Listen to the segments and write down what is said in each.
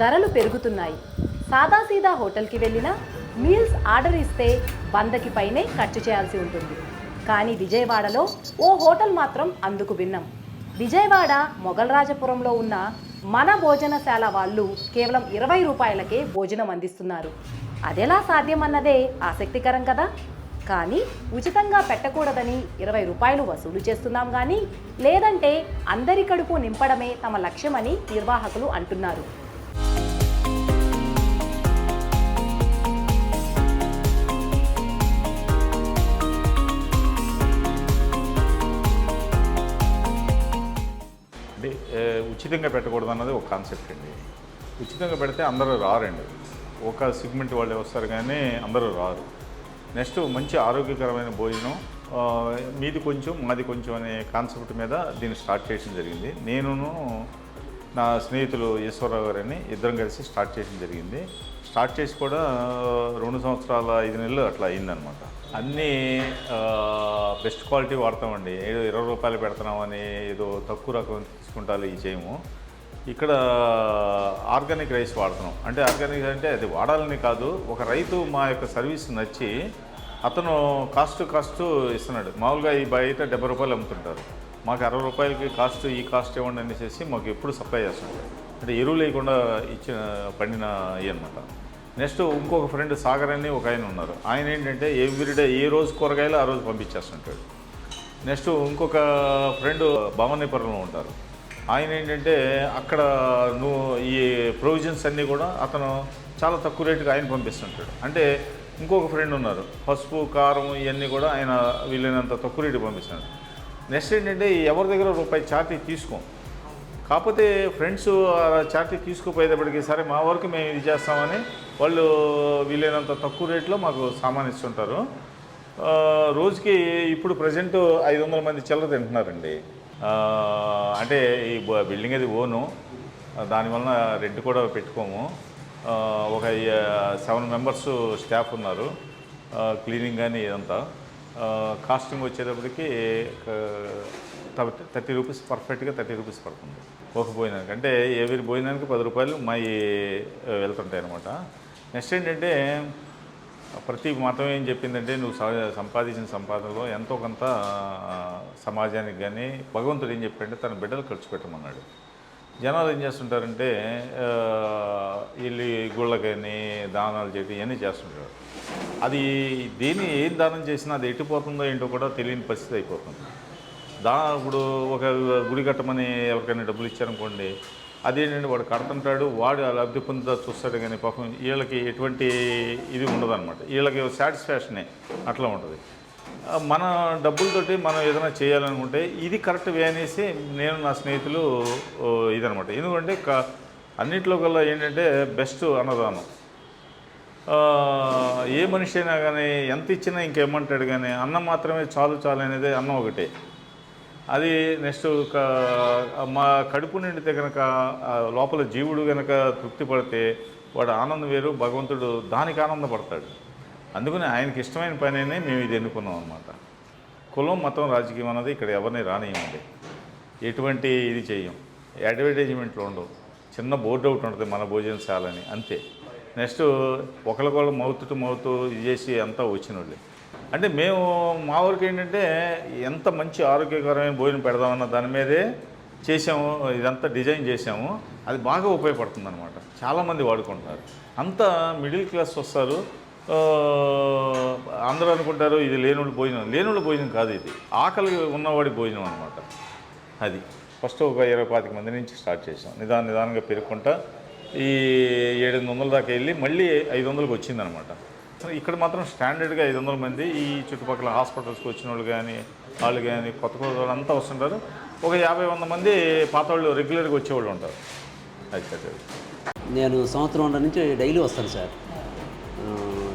ధరలు పెరుగుతున్నాయి. సాదాసీదా హోటల్కి వెళ్ళినా మీల్స్ ఆర్డర్ ఇస్తే వందకి పైనే ఖర్చు చేయాల్సి ఉంటుంది. కానీ విజయవాడలో ఓ హోటల్ మాత్రం అందుకు భిన్నం. విజయవాడ మొగల్రాజపురంలో ఉన్న మన భోజనశాల వాళ్ళు కేవలం ఇరవై రూపాయలకే భోజనం అందిస్తున్నారు. అదెలా సాధ్యమన్నదే ఆసక్తికరం కదా? కానీ ఉచితంగా పెట్టకూడదని ఇరవై రూపాయలు వసూలు చేస్తున్నాం కానీ లేదంటే అందరి కడుపు నింపడమే తమ లక్ష్యమని నిర్వాహకులు అంటున్నారు. ఉచితంగా పెట్టకూడదు అన్నది ఒక కాన్సెప్ట్ అండి. ఉచితంగా పెడితే అందరూ రారండి. ఒక సిగ్మెంట్ వాళ్ళే వస్తారు కానీ అందరూ రారు. నెక్స్ట్ మంచి ఆరోగ్యకరమైన భోజనం మీది కొంచెం మాది కొంచెం అనే కాన్సెప్ట్ మీద దీన్ని స్టార్ట్ చేయడం జరిగింది. నేనును నా స్నేహితులు ఈశ్వరరావు గారని ఇద్దరం కలిసి స్టార్ట్ చేయడం జరిగింది. స్టార్ట్ చేసి కూడా రెండు సంవత్సరాల ఐదు నెలలు అట్లా అయిందనమాట అన్నీ బెస్ట్ క్వాలిటీ వాడతామండి. ఏదో ఇరవై రూపాయలు పెడుతున్నామని ఏదో తక్కువ రకం తీసుకుంటారు ఈ చేయము. ఇక్కడ ఆర్గానిక్ రైస్ వాడుతున్నాం. అంటే ఆర్గానిక్ అంటే అది వాడాలని కాదు ఒక రైతు మా యొక్క సర్వీస్ నచ్చి అతను కాస్ట్ కాస్ట్ ఇస్తున్నాడు. మామూలుగా ఈ బయట డెబ్బై రూపాయలు అమ్ముతుంటారు. మాకు అరవై రూపాయలకి కాస్ట్ ఈ కాస్ట్ ఇవ్వండి అనేసి మాకు ఎప్పుడు సప్లై చేస్తుంటారు. అంటే ఎరువు లేకుండా ఇచ్చిన పండిన ఇవి అనమాట నెక్స్ట్ ఇంకొక ఫ్రెండ్ సాగర్ అని ఒక ఆయన ఉన్నారు. ఆయన ఏంటంటే ఎవ్రీడే ఏ రోజు కూరగాయలు ఆ రోజు పంపించేస్తుంటాడు. నెక్స్ట్ ఇంకొక ఫ్రెండ్ భవానీపురంలో ఉంటారు. ఆయన ఏంటంటే అక్కడ నువ్వు ఈ ప్రొవిజన్స్ అన్నీ కూడా అతను చాలా తక్కువ రేటుకి ఆయన పంపిస్తుంటాడు. అంటే ఇంకొక ఫ్రెండ్ ఉన్నారు. పసుపు కారం ఇవన్నీ కూడా ఆయన వీలైనంత తక్కువ రేటు పంపిస్తున్నాడు నెక్స్ట్ ఏంటంటే ఎవరి దగ్గర రూపాయి చార్టీ తీసుకోం. కాకపోతే ఫ్రెండ్స్ చార్టీ తీసుకుపోయేటప్పటికి సరే మా వరకు మేము ఇది చేస్తామని వాళ్ళు వీలైనంత తక్కువ రేట్లో మాకు సామాన్ ఇస్తుంటారు. రోజుకి ఇప్పుడు ప్రజెంట్ ఐదు వందల మంది చిల్లర తింటున్నారండి. అంటే ఈ బిల్డింగ్ అది ఓను. దానివలన రెంట్ కూడా పెట్టుకోము. ఒక సెవెన్ మెంబర్స్ స్టాఫ్ ఉన్నారు. క్లీనింగ్ కానీ ఇదంతా. కాస్టింగ్ వచ్చేటప్పటికి థర్టీ రూపీస్ పర్ఫెక్ట్గా థర్టీ రూపీస్ పడుతుంది. ఒక భోజనానికి అంటే ఎవరి భోజనానికి పది రూపాయలు మా వెళ్తుంటాయి అనమాట నెక్స్ట్ ఏంటంటే ప్రతి మతం ఏం చెప్పిందంటే నువ్వు సంపాదించిన సంపాదనలో ఎంతో కొంత సమాజానికి కానీ భగవంతుడు ఏం చెప్పాడంటే తన బిడ్డలు ఖర్చు పెట్టమన్నాడు. జనాలు ఏం చేస్తుంటారంటే వీళ్ళు గుళ్ళకని దానాలు చేయడం ఇవన్నీ చేస్తుంటారు. అది దేని ఏం దానం చేసినా అది ఎట్టిపోతుందో ఏంటో కూడా తెలియని పరిస్థితి అయిపోతుంది. దా ఇప్పుడు ఒక గుడి కట్టమని ఎవరికైనా డబ్బులు ఇచ్చారనుకోండి అదేంటంటే వాడు కడుతుంటాడు వాడు ఆ లబ్ధి పొందుతా చూస్తాడు కానీ పాపం వీళ్ళకి ఎటువంటి ఇది ఉండదన్నమాట. వీళ్ళకి సాటిస్ఫాక్షనే అట్లా ఉంటుంది. మన డబ్బులతోటి మనం ఏదైనా చేయాలనుకుంటే ఇది కరెక్ట్ వే అనేసి నేను నా స్నేహితులు ఇదనమాట ఎందుకంటే క అన్నింటిలో కల్లా ఏంటంటే బెస్ట్ అన్నదానం. ఏ మనిషి అయినా కానీ ఎంత ఇచ్చినా ఇంకేమంటాడు కానీ అన్నం మాత్రమే చాలు చాలు అనేది అన్నం ఒకటే. అది నెక్స్ట్ మా కడుపు నిండితే కనుక లోపల జీవుడు కనుక తృప్తి పడితే వాడు ఆనందం వేరు భగవంతుడు దానికి ఆనందపడతాడు. అందుకని ఆయనకి ఇష్టమైన పనినే మేము ఇది ఎన్నుకున్నాం అనమాట కులం మతం రాజకీయం అన్నది ఇక్కడ ఎవరిని రానియమండి ఎటువంటి ఇది చేయం అడ్వర్టైజ్మెంట్లు ఉండవు. చిన్న బోర్డు ఒకటి ఉంటుంది మన భోజనశాలని అంతే. నెక్స్ట్ ఒకరికొకరు మౌత్ టు మౌత్ ఇది చేసి అంతా వచ్చిన వాళ్ళే అంటే మేము మా ఊరికి ఏంటంటే ఎంత మంచి ఆరోగ్యకరమైన భోజనం పెడదామన్న దాని మీదే చేసాము ఇదంతా డిజైన్ చేసాము అది బాగా ఉపయోగపడుతుంది అనమాట చాలామంది వాడుకుంటున్నారు. అంతా మిడిల్ క్లాస్ వస్తారు. అందరూ అనుకుంటారు ఇది లేనుడి భోజనం. లేనుడి భోజనం కాదు ఇది. ఆకలి ఉన్నవాడి భోజనం అనమాట అది. ఫస్ట్ ఒక ఇరవై పాతిక మంది నుంచి స్టార్ట్ చేసాం నిదాన నిదానంగా పెరుగుకుంటా ఈ ఏడెనిమిది వందల దాకా వెళ్ళి మళ్ళీ ఐదు వందలకు వచ్చిందనమాట ఇక్కడ మాత్రం స్టాండర్డ్గా ఐదు వందల మంది ఈ చుట్టుపక్కల హాస్పిటల్స్కి వచ్చిన వాళ్ళు కానీ వాళ్ళు కానీ కొత్త కొత్త వాళ్ళు అంతా వస్తుంటారు. ఒక యాభై వంద మంది పాత వాళ్ళు రెగ్యులర్గా వచ్చేవాళ్ళు ఉంటారు. అయితే నేను సంవత్సరం నుంచి డైలీ వస్తాను సార్.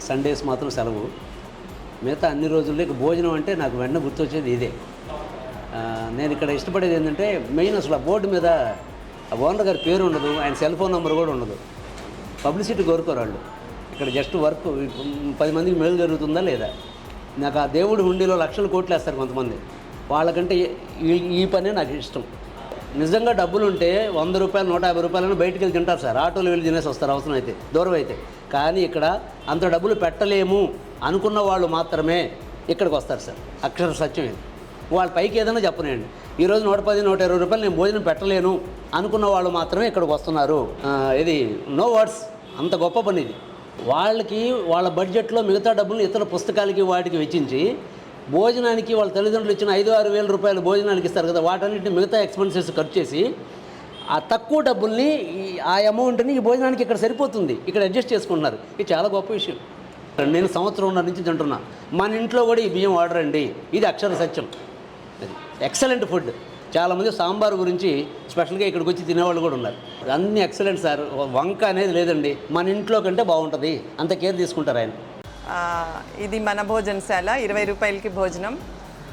సండేస్ మాత్రం సెలవు. మిగతా అన్ని రోజుల్లో భోజనం అంటే నాకు వెంటనే గుర్తొచ్చేది ఇదే. నేను ఇక్కడ ఇష్టపడేది ఏంటంటే మెయిన్ అసలు ఆ బోర్డు మీద ఆ ఓనర్ గారి పేరు ఉండదు ఆయన సెల్ ఫోన్ నెంబర్ కూడా ఉండదు. పబ్లిసిటీ కోరుకోరు వాళ్ళు. ఇక్కడ జస్ట్ వర్క్ పది మందికి మేలు జరుగుతుందా లేదా? నాకు ఆ దేవుడి హుండీలో లక్షల కోట్లు వేస్తారు కొంతమంది. వాళ్ళకంటే ఈ పనే నాకు ఇష్టం. నిజంగా డబ్బులు ఉంటే వంద రూపాయలు నూట యాభై రూపాయలను బయటికి వెళ్ళి తింటారు సార్. ఆటోలు వెళ్ళి తినేసి వస్తారు అవసరం అయితే దూరం అయితే. కానీ ఇక్కడ అంత డబ్బులు పెట్టలేము అనుకున్న వాళ్ళు మాత్రమే ఇక్కడికి వస్తారు సార్. అక్షర సత్యం ఇది. వాళ్ళ పైకి ఏదైనా చెప్పనండి ఈరోజు నూట పది నూట ఇరవై రూపాయలు నేను భోజనం పెట్టలేను అనుకున్న వాళ్ళు మాత్రమే ఇక్కడికి వస్తున్నారు. ఇది నో వర్డ్స్. అంత గొప్ప పని ఇది. వాళ్ళకి వాళ్ళ బడ్జెట్లో మిగతా డబ్బులు ఇతర పుస్తకాలకి వాటికి వెచ్చించి భోజనానికి వాళ్ళ తల్లిదండ్రులు ఇచ్చిన ఐదు ఆరు వేల రూపాయలు భోజనానికి ఇస్తారు కదా వాటన్నిటిని మిగతా ఎక్స్పెన్సెస్ ఖర్చు చేసి ఆ తక్కువ డబ్బుల్ని ఆ అమౌంట్ని ఈ భోజనానికి ఇక్కడ సరిపోతుంది. ఇక్కడ అడ్జస్ట్ చేసుకుంటున్నారు. ఇది చాలా గొప్ప విషయం. నేను సంవత్సరం నుంచి తింటున్నా. మన ఇంట్లో కూడా ఈ బియ్యం వాడరండి. ఇది అక్షర సత్యం. అది ఎక్సలెంట్ ఫుడ్ చాలామంది సాంబార్ గురించి స్పెషల్గా ఇక్కడికి వచ్చి తినేవాళ్ళు కూడా ఉన్నారు. అన్ని ఎక్సలెంట్ సార్. వంక అనేది లేదండి. మన ఇంట్లో కంటే బాగుంటుంది. అంత కేర్ తీసుకుంటారు ఆయన. ఇది మన భోజనశాల. ఇరవై రూపాయలకి భోజనం.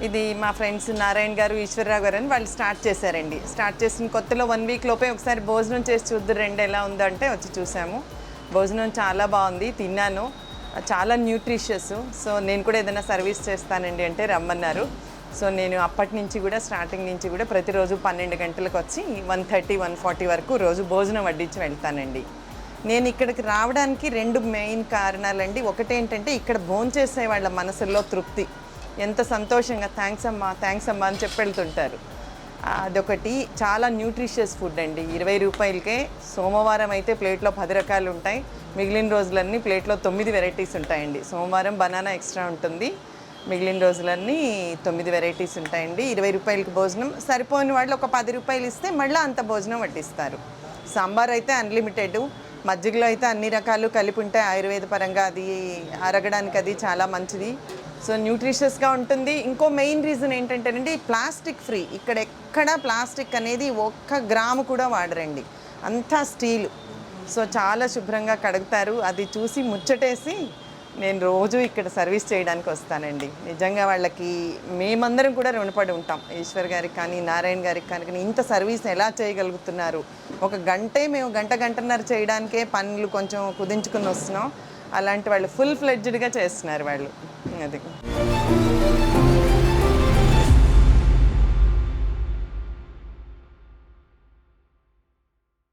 ఇది మా ఫ్రెండ్స్ నారాయణ గారు ఈశ్వరరావు గారు అని వాళ్ళు స్టార్ట్ చేశారండి. స్టార్ట్ చేసిన కొత్తలో వన్ వీక్ లోపే ఒకసారి భోజనం చేసి చూద్దరు రెండు ఎలా ఉందంటే వచ్చి చూసాము. భోజనం చాలా బాగుంది. తిన్నాను. చాలా న్యూట్రిషియస్. సో నేను కూడా ఏదైనా సర్వీస్ చేస్తానండి అంటే రమ్మన్నారు. సో నేను అప్పటి నుంచి కూడా స్టార్టింగ్ నుంచి కూడా ప్రతిరోజు పన్నెండు గంటలకు వచ్చి వన్ థర్టీ వన్ ఫార్టీ వరకు రోజు భోజనం వడ్డించి వెళ్తానండి. నేను ఇక్కడికి రావడానికి రెండు మెయిన్ కారణాలండి. ఒకటేంటంటే ఇక్కడ భోంచేసే వాళ్ళ మనసుల్లో తృప్తి. ఎంత సంతోషంగా థ్యాంక్స్ అమ్మా థ్యాంక్స్ అమ్మా అని చెప్పి వెళ్తుంటారు. అదొకటి. చాలా న్యూట్రిషియస్ ఫుడ్ అండి. ఇరవై రూపాయలకే సోమవారం అయితే ప్లేట్లో పది రకాలు ఉంటాయి. మిగిలిన రోజులన్నీ ప్లేట్లో తొమ్మిది వెరైటీస్ ఉంటాయండి. సోమవారం బనానా ఎక్స్ట్రా ఉంటుంది. మిగిలిన రోజులన్నీ తొమ్మిది వెరైటీస్ ఉంటాయండి. ఇరవై రూపాయలకి భోజనం సరిపోని వాళ్ళు ఒక పది రూపాయలు ఇస్తే మళ్ళీ అంత భోజనం వడ్డిస్తారు. సాంబార్ అయితే అన్లిమిటెడ్ మజ్జిగలో అయితే అన్ని రకాలు కలిపి ఉంటాయి ఆయుర్వేద పరంగా అది అరగడానికి అది చాలా మంచిది. సో న్యూట్రిషియస్గా ఉంటుంది. ఇంకో మెయిన్ రీజన్ ఏంటంటేనండి ప్లాస్టిక్ ఫ్రీ ఇక్కడ ఎక్కడ ప్లాస్టిక్ అనేది ఒక్క గ్రాము కూడా వాడరండి. అంతా స్టీలు సో చాలా శుభ్రంగా కడుగుతారు. అది చూసి ముచ్చటేసి నేను రోజు ఇక్కడ సర్వీస్ చేయడానికి వస్తానండి. నిజంగా వాళ్ళకి మేమందరం కూడా రుణపడి ఉంటాం. ఈశ్వర్ గారికి కానీ నారాయణ గారికి కానీ ఇంత సర్వీస్ ఎలా చేయగలుగుతున్నారు? ఒక గంటే మేము గంట గంటన్నర చేయడానికే పనులు కొంచెం కుదించుకుని వస్తున్నాం. అలాంటి వాళ్ళు ఫుల్ ఫ్లెడ్జ్డ్గా చేస్తున్నారు వాళ్ళు. అది.